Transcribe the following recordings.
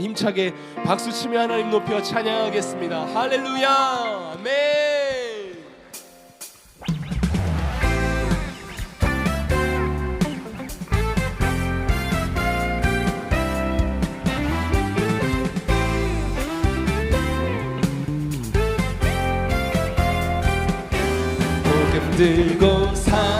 힘차게 박수 치며 하나님 높여 찬양하겠습니다. 할렐루야. 아멘. 복음 들고 산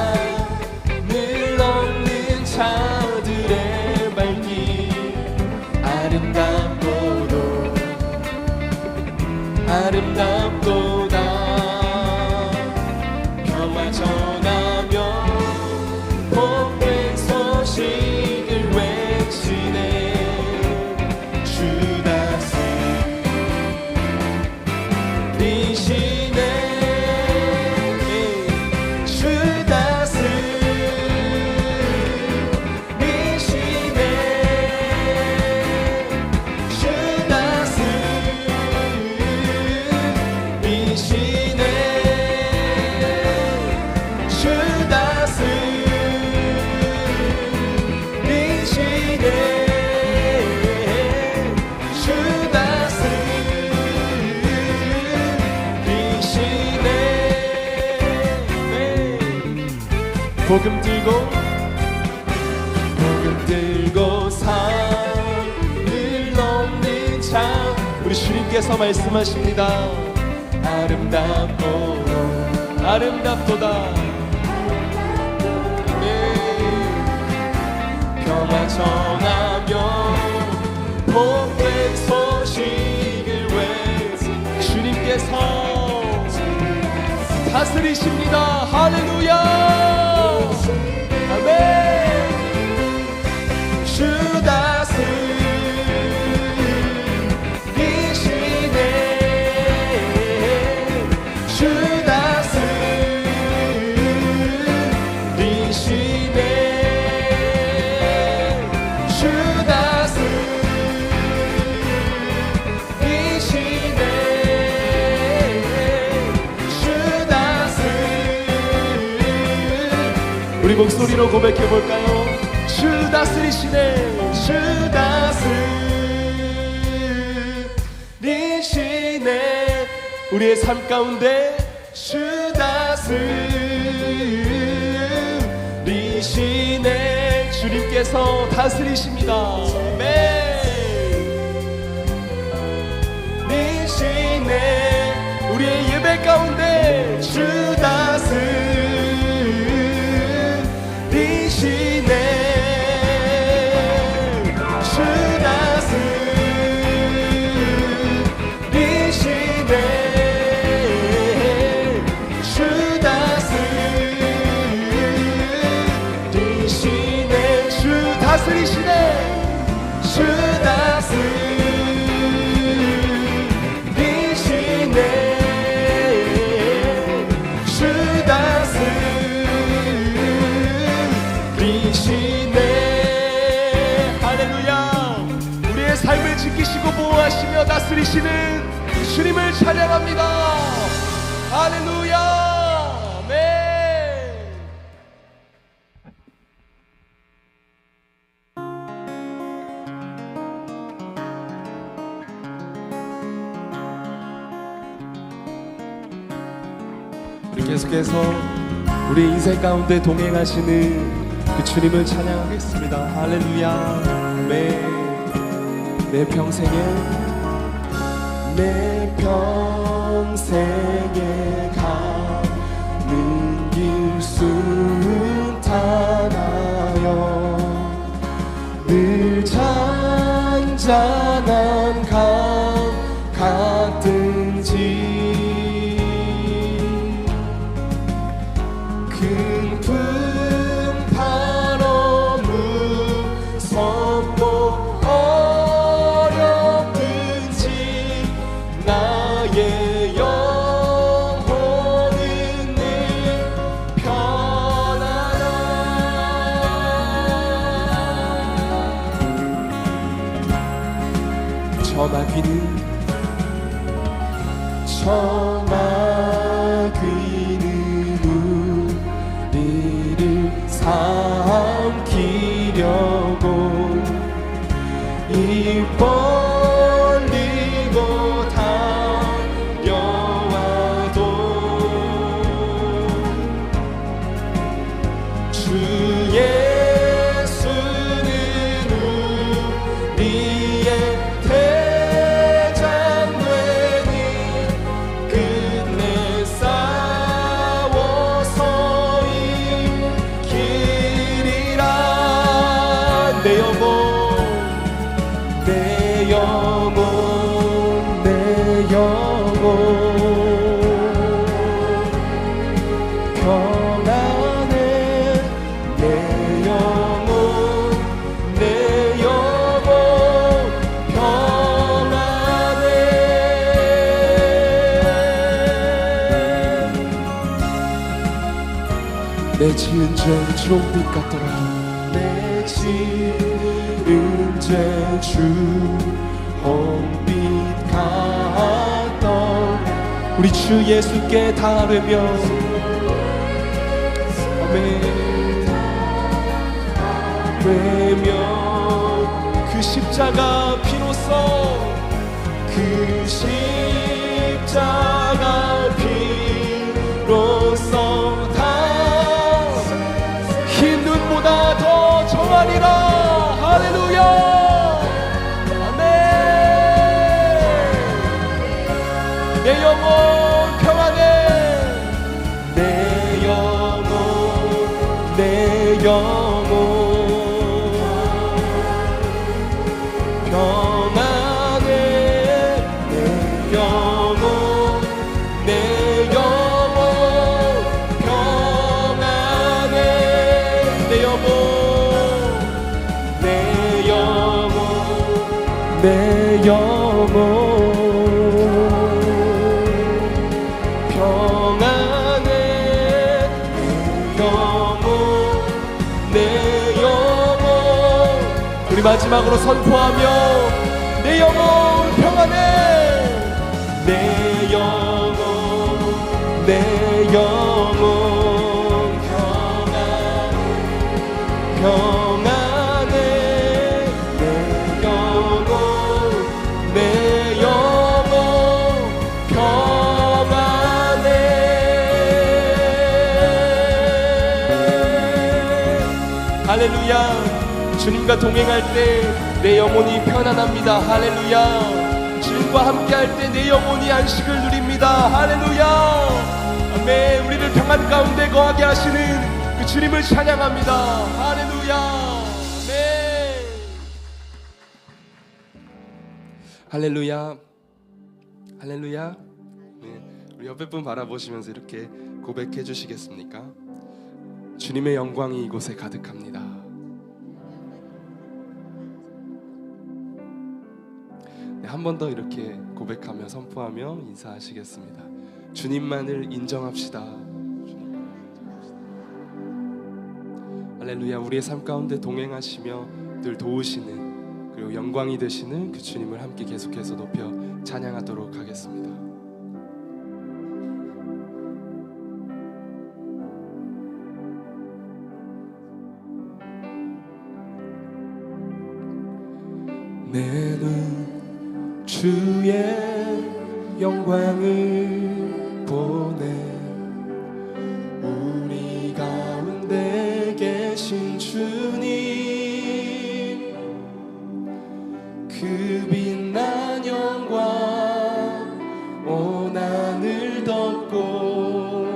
복음 들고 복음 들고 산을 넘는 자. 우리 주님께서 말씀하십니다. 아름답고 아름답도다. 네. 평화 전하며 복된 소식을 외 주님께서 다스리십니다. 할렐루야 목소리로 고백해 볼까요? 주 다스리시네 주 다스리시네 우리의 삶 가운데 주 다스리시네 주님께서 다스리십니다 네. 니 다스리시네 할렐루야. 우리의 삶을 지키시고 보호하시며 다스리시는 주님을 찬양합니다. 할렐루야. 네. 우리 계속해서 우리 인생 가운데 동행하시는 그 주님을 찬양하겠습니다. 할렐루야. 내, 내 평생에 내 평생에 가는 길 순탄하여 늘 잔잔한 강 전하기는 처마귀는 우리를 삼키려고 이뻐 true. 내 지은 죄 주홍빛 같더라 내 지은 죄 주홍빛 같던 우리 주 예수께 다르며. 아멘. 되며 그 십자가 피로써 그 십자가 피로써 다 흰 눈보다 더 정하리라. 할렐루야 내 영혼 평안해. 내 영혼 내 영혼. 평안해. 내 영혼 내 영혼. 평안해. 내 영혼 내 영혼 내 영혼 마지막으로 선포하며 내 영혼 평안해. 내 영혼 내 영혼 평안해. 평안해. 내 영혼 내 영혼 평안해. 할렐루야 주님과 동행할 때 내 영혼이 편안합니다. 할렐루야. 주님과 함께 할 때 내 영혼이 안식을 누립니다. 할렐루야. 아멘. 우리를 평안 가운데 거하게 하시는 그 주님을 찬양합니다. 할렐루야. 아멘. 할렐루야. 할렐루야. 네, 우리 옆에 분 바라보시면서 이렇게 고백해 주시겠습니까? 주님의 영광이 이곳에 가득합니다. 한 번 더 이렇게 고백하며 선포하며 인사하시겠습니다. 주님만을 인정합시다. 할렐루야, 우리의 삶 가운데 동행하시며 늘 도우시는 그리고 영광이 되시는 그 주님을 함께 계속해서 높여 찬양하도록 하겠습니다. 내눈 주의 영광을 보내 우리 가운데 계신 주님 그 빛난 영광 온 하늘 덮고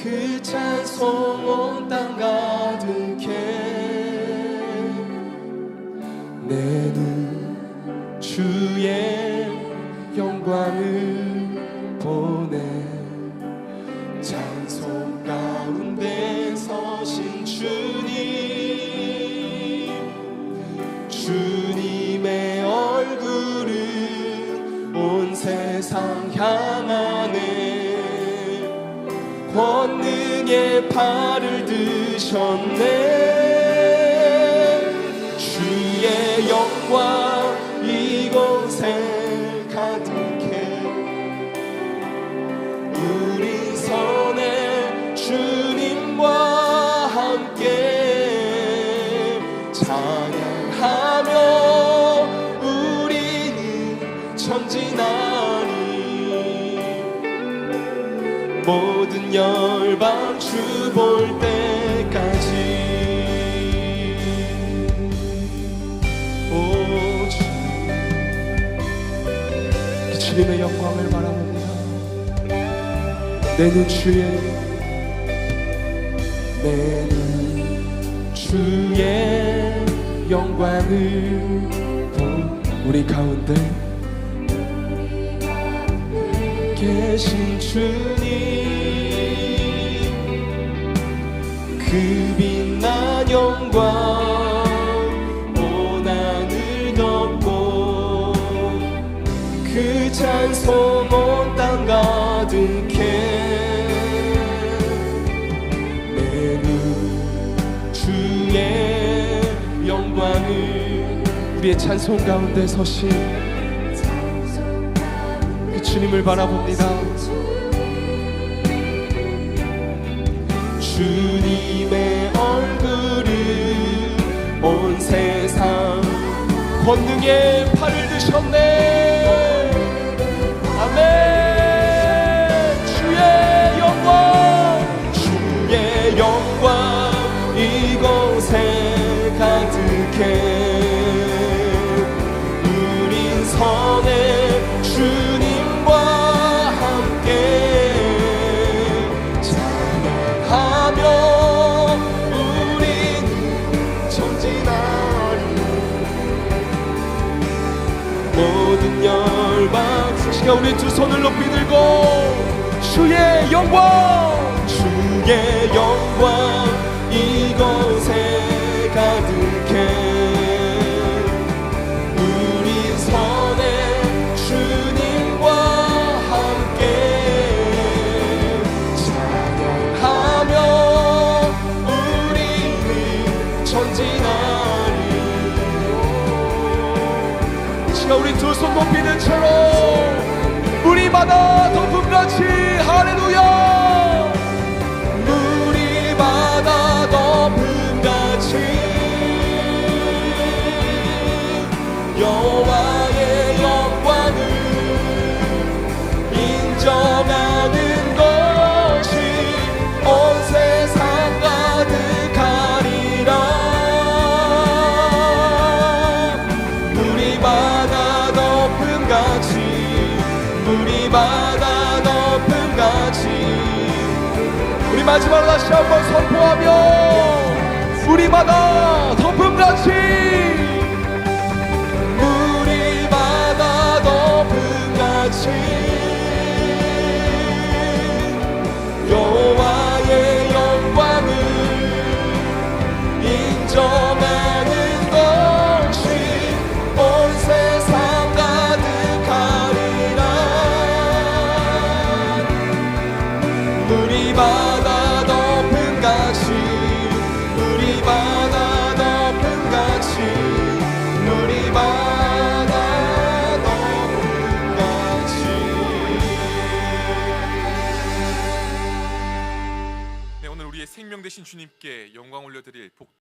그 찬송 온땅가 향하네. 권능의 팔을 드셨네. 주의 영광 이곳에 가득해. 우리 열방 주 볼 때까지. 오 주, 그 주님의 영광을 바라봅니다. 내눈 주의 내눈 주의 영광을 보네 우리 가운데 계신 주 그 빛난 영광 온 하늘 덮고 그 찬송 온땅 가득해 내는 주의 영광을 우리의 찬송 가운데 서신. 그 주님을 바라봅니다 주님의 얼굴을 온 세상 권능의 팔을 드셨네 우리 두 손을 높이 들고 주의 영광 주의 영광 이곳에 가득해 바다 덮음같이 우리 마지막으로 다시 한번 선포하며 덮음같이 물이 되신 주님께 영광 올려드릴 복